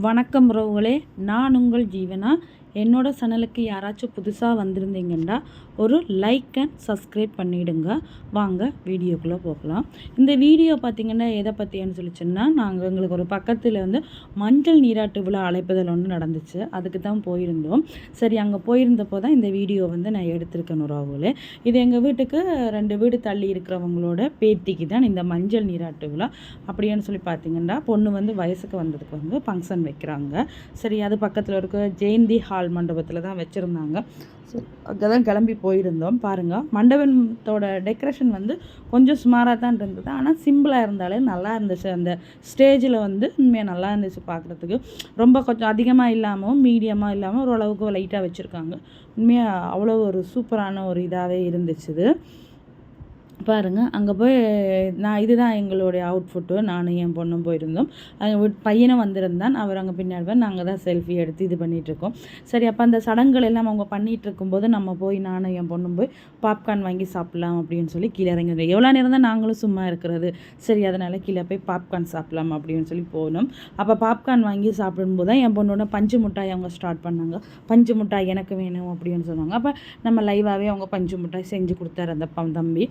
வணக்கம் உறவுகளே நான் உங்கள் ஜீவனா? என்னோட சேனலுக்கு யாராச்சும் புதுசாக வந்திருந்தீங்கன்னா ஒரு லைக் அண்ட் சப்ஸ்கிரைப் பண்ணிவிடுங்க வாங்க வீடியோக்குள்ளே போகலாம். இந்த வீடியோ பார்த்திங்கன்னா எதை பற்றின்னு சொல்லிச்சுன்னா நாங்கள் எங்களுக்கு ஒரு பக்கத்தில் வந்து மஞ்சள் நீராட்டு விழா அழைப்புதல் ஒன்று நடந்துச்சு. அதுக்கு தான் போயிருந்தோம். சரி அங்கே போயிருந்தப்போ தான் இந்த வீடியோ வந்து நான் எடுத்திருக்கேன் உறவுகளே. இது எங்கள் வீட்டுக்கு ரெண்டு வீடு தள்ளி இருக்கிறவங்களோட பேத்திக்கு தான் இந்த மஞ்சள் நீராட்டு விழா. அப்படின்னு சொல்லி பார்த்தீங்கன்னா பொண்ணு வந்து வயசுக்கு வந்ததுக்கு வந்து ஃபங்க்ஷன் வைக்கிறாங்க. சரி அது பக்கத்தில் இருக்க ஜெயந்தி ஹால் மண்டபத்தில் தான் வச்சுருந்தாங்க. ஸோ அங்கே தான் கிளம்பி போயிருந்தோம். பாருங்கள் மண்டபத்தோட டெக்கரேஷன் வந்து கொஞ்சம் சுமாராக தான் இருந்தது. ஆனால் சிம்பிளாக இருந்தாலே நல்லா இருந்துச்சு. அந்த ஸ்டேஜில் வந்து உண்மையாக நல்லா இருந்துச்சு பார்க்குறதுக்கு ரொம்ப கொஞ்சம் அதிகமாக இல்லாமல் மீடியமாக இல்லாமல் ஓரளவுக்கு லைட்டாக வச்சுருக்காங்க. உண்மையாக அவ்வளோ ஒரு சூப்பரான ஒரு இதாகவே இருந்துச்சுது பாருங்கள் அங்கே போய் நான் இதுதான் எங்களுடைய அவுட்ஃபுட்டு நானும் என் பொண்ணும் போயிருந்தோம். அங்கே பையனும் வந்திருந்தான். அவர் அங்கே பின்னாடி நாங்கள் தான் செல்ஃபி எடுத்து இது பண்ணிகிட்ருக்கோம் சரி அப்போ அந்த சடங்குகள் எல்லாம் அவங்க பண்ணிகிட்டு இருக்கும்போது நம்ம போய் நானும் என் பொண்ணும் போய் பாப்கார்ன் வாங்கி சாப்பிட்லாம் அப்படின்னு சொல்லி கீழே இறங்கி எவ்வளோ நேரம் தான் நாங்களும் சும்மா இருக்கிறது. சரி அதனால் கீழே போய் பாப்கார்ன் சாப்பிட்லாம் அப்படின்னு சொல்லி போனோம். அப்போ பாப்கார்ன் வாங்கி சாப்பிடும்போது தான் என் பொண்ணோட பஞ்சு மிட்டாய் அவங்க ஸ்டார்ட் பண்ணாங்க. பஞ்சு மிட்டாய் எனக்கு வேணும் அப்படின்னு சொன்னாங்க. அப்போ நம்ம லைவாகவே அவங்க பஞ்சு மிட்டாய் செஞ்சு கொடுத்தாரு அந்த தம்பி. தம்பி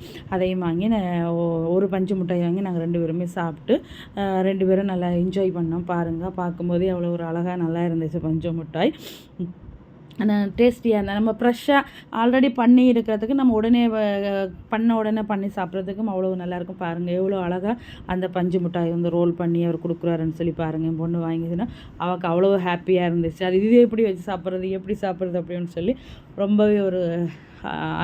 வடையும் வாங்கி ஒரு பஞ்சு மிட்டாய் வாங்கி நாங்கள் ரெண்டு பேருமே சாப்பிட்டு ரெண்டு பேரும் நல்லா என்ஜாய் பண்ணோம். பாருங்கள் பார்க்கும்போதே அவ்வளோ ஒரு அழகாக நல்லா இருந்துச்சு பஞ்சு மிட்டாய். டேஸ்டியாக இருந்தால் நம்ம ஃப்ரெஷ்ஷாக ஆல்ரெடி பண்ணி இருக்கிறதுக்கு நம்ம உடனே பண்ண உடனே பண்ணி சாப்பிட்றதுக்கும் அவ்வளோ நல்லாயிருக்கும். பாருங்கள் எவ்வளோ அழகாக அந்த பஞ்சு மிட்டாய் வந்து ரோல் பண்ணி அவர் கொடுக்குறாருன்னு சொல்லி பாருங்கள் என் பொண்ணு வாங்கிதுன்னா அவளுக்கு அவ்வளோ ஹாப்பியாக இருந்துச்சு. அது இது எப்படி வச்சு சாப்பிட்றது எப்படி சாப்பிட்றது அப்படின்னு சொல்லி ரொம்பவே ஒரு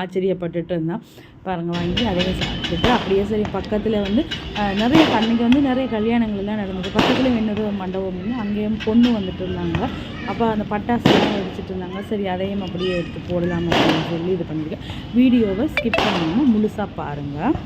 ஆச்சரியப்பட்டுட்டு இருந்தான். பாருங்கள் வாங்கி அதையும் சாப்பிட்டுட்டு அப்படியே சரி பக்கத்தில் வந்து நிறைய அன்றைக்கி வந்து நிறைய கல்யாணங்கள்லாம் நடந்தது. பக்கத்தில் இன்னொரு மண்டபம் வந்து அங்கேயும் பொண்ணு வந்துட்டு இருந்தாங்க. அப்போ அந்த பட்டாசுலாம் வெடிச்சிட்டு இருந்தாங்க. சரி அதையும் அப்படியே எடுத்து போடலாம் அப்படின்னு சொல்லி இது பண்ணியிருக்கேன். வீடியோவை ஸ்கிப் பண்ணாமல் முழுசாக பாருங்கள்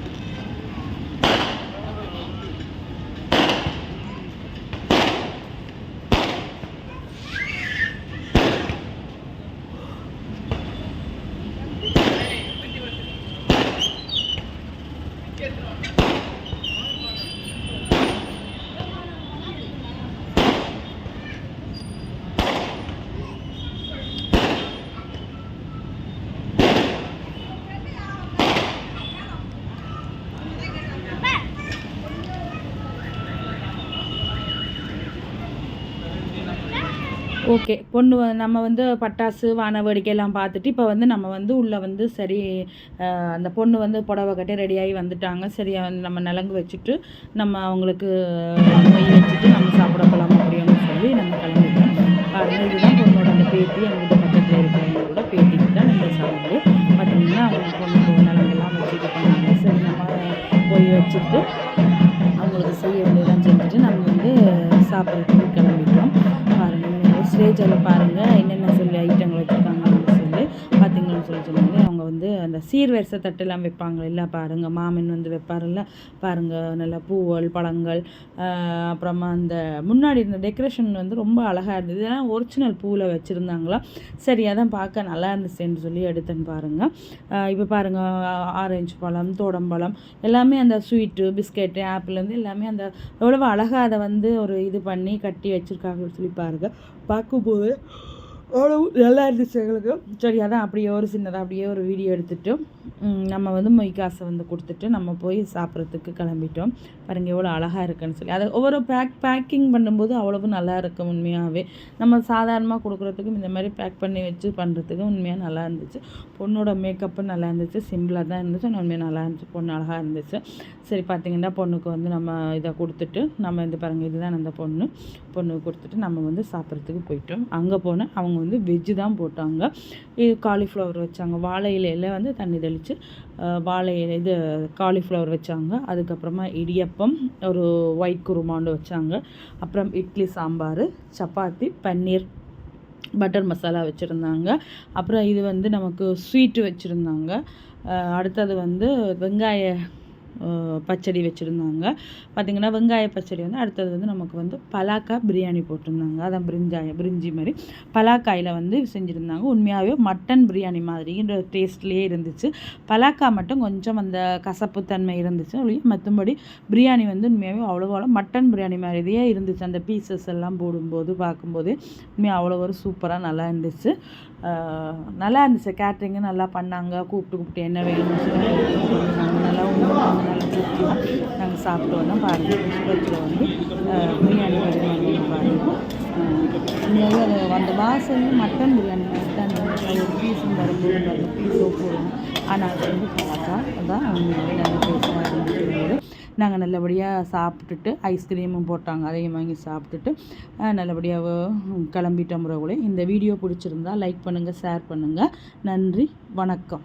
ஓகே. பொண்ணு நம்ம வந்து பட்டாசு வான வேடிக்கை எல்லாம் பார்த்துட்டு இப்போ வந்து நம்ம வந்து உள்ளே வந்து சரி அந்த பொண்ணு வந்து புடவை கட்டி ரெடியாகி வந்துட்டாங்க. சரி வந்து நம்ம நலங்கு வச்சுட்டு நம்ம அவங்களுக்கு மொய் வச்சுட்டு நம்ம சாப்பிட போகலாம் அப்படின்னு சொல்லி நம்ம கிளம்பிட்டோம். பாருங்கள் இதுதான் பொண்ணோட அந்த பேத்தி. எங்களுக்கு பக்கத்தில் இருக்கிறவங்களோட பேத்திக்கு தான் நம்ம சாப்பிட்டு பார்த்தீங்கன்னா அவங்க பொண்ணுக்கு நலங்கெல்லாம் வச்சு இது பண்ணாங்க சரி நம்ம போய் வச்சுட்டு ஸ்டேஜில் பாருங்கள் அப்படின்னு சொல்லி சொல்லும்போது அவங்க வந்து அந்த சீர்வரிசை தட்டெல்லாம் வைப்பாங்க. இல்லை பாருங்கள் மாமன் வந்து வைப்பாருல்ல. பாருங்கள் நல்லா பூவல் பழங்கள் அப்புறமா அந்த முன்னாடி இருந்த டெக்கரேஷன் வந்து ரொம்ப அழகாக இருந்தது. இதெல்லாம் ஒரிஜினல் பூவில் வச்சுருந்தாங்களா? சரி அதான் பார்க்க நல்லா இருந்துச்சுன்னு சொல்லி எடுத்தேன்னு பாருங்கள் இப்போ பாருங்கள் ஆரஞ்சு பழம் தோடம்பழம் எல்லாமே அந்த ஸ்வீட்டு பிஸ்கெட்டு ஆப்பிள் வந்து எல்லாமே அந்த எவ்வளோ அழகாக அதை வந்து ஒரு இது பண்ணி கட்டி வச்சுருக்காங்கன்னு சொல்லி பாருங்க. பார்க்கும்போது அவ்வளவு நல்லா இருந்துச்சு எங்களுக்கு. சரி அதான் அப்படியே ஒரு சின்னதாக அப்படியே ஒரு வீடியோ எடுத்துட்டு நம்ம வந்து மொய் காசை வந்து கொடுத்துட்டு நம்ம போய் சாப்பிட்றதுக்கு கிளம்பிட்டோம். பாருங்கள் எவ்வளோ அழகாக இருக்குன்னு சொல்லி. அதை ஒவ்வொரு பேக் பேக்கிங் பண்ணும்போது அவ்வளவு நல்லா இருக்கும் உண்மையாகவே நம்ம சாதாரணமாக கொடுக்குறதுக்கும் இந்த மாதிரி பேக் பண்ணி வச்சு பண்ணுறதுக்கும் உண்மையாக நல்லா இருந்துச்சு. பொண்ணோட மேக்கப்பும் நல்லா இருந்துச்சு. சிம்பிளாக தான் இருந்துச்சு. ஆனால் உண்மையாக நல்லா இருந்துச்சு. பொண்ணு அழகாக இருந்துச்சு. சரி பார்த்தீங்கன்னா பொண்ணுக்கு வந்து நம்ம இதை கொடுத்துட்டு நம்ம இந்த பாருங்கள் இதுதான் அந்த பொண்ணு. பொண்ணுக்கு கொடுத்துட்டு நம்ம வந்து சாப்பிட்றதுக்கு போயிட்டோம். அங்கே போனால் அவங்க வந்து வெஜ்ஜு தான் போட்டாங்க. இது காலிஃப்ளவர் வச்சாங்க. வாழை இலையில் வந்து தண்ணி தெளித்து வாழை இலை இது காலிஃப்ளவர் வச்சாங்க. அதுக்கப்புறமா இடியப்பம் ஒரு ஒயிட் குருமாண்டு வச்சாங்க. அப்புறம் இட்லி சாம்பார் சப்பாத்தி பன்னீர் பட்டர் மசாலா வச்சுருந்தாங்க. அப்புறம் இது வந்து நமக்கு ஸ்வீட்டு வச்சுருந்தாங்க. அடுத்தது வந்து வெங்காய பச்சடி வச்சுருந்தாங்க. பார்த்திங்கன்னா வெங்காய பச்சடி வந்து அடுத்தது வந்து நமக்கு வந்து பலாக்காய் பிரியாணி போட்டிருந்தாங்க. அதான் பிரிஞ்சாய பிரிஞ்சி மாதிரி பலாக்காயில் வந்து செஞ்சுருந்தாங்க. உண்மையாகவே மட்டன் பிரியாணி மாதிரின்ற டேஸ்ட்லேயே இருந்துச்சு. பலாக்காய் மட்டும் கொஞ்சம் அந்த கசப்புத்தன்மை இருந்துச்சு. ஒழிய மற்றபடி பிரியாணி வந்து உண்மையாகவே அவ்வளோ அவ்வளோ மட்டன் பிரியாணி மாதிரியே இருந்துச்சு. அந்த பீசஸ் எல்லாம் போடும்போது பார்க்கும்போது உண்மையாக அவ்வளோ ஒரு சூப்பராக நல்லா இருந்துச்சு. நல்லா இருந்துச்சு. கேட்ரிங்கு நல்லா பண்ணாங்க. கூப்பிட்டு கூப்பிட்டு என்ன வேணும்னு சொல்லி நாங்கள் நல்லா உணவு நல்லா கூப்பிட்டு நாங்கள் சாப்பிட்டு வந்தோம். பாருங்கள் சுரத்தில் வந்து பிரியாணி பரிமாறி பாருங்கள் உண்மையாகவே அது அந்த வாசனை மட்டன் பிரியாணி மட்டன் ஒரு பீஸும் வரும்போது அந்த பீஸோ போடணும் ஆனால் அது வந்து பார்த்தா அதான் உண்மையாகவே நல்ல டேஸ்ட்டாக இருந்துச்சு. நாங்கள் நல்லபடியாக சாப்பிட்டுட்டு ஐஸ்கிரீமும் போட்டாங்க. அதையும் வாங்கி சாப்பிட்டுட்டு நல்லபடியாக கிளம்பிட்டோம் கூட. இந்த வீடியோ பிடிச்சிருந்தா லைக் பண்ணுங்கள் ஷேர் பண்ணுங்கள் நன்றி வணக்கம்.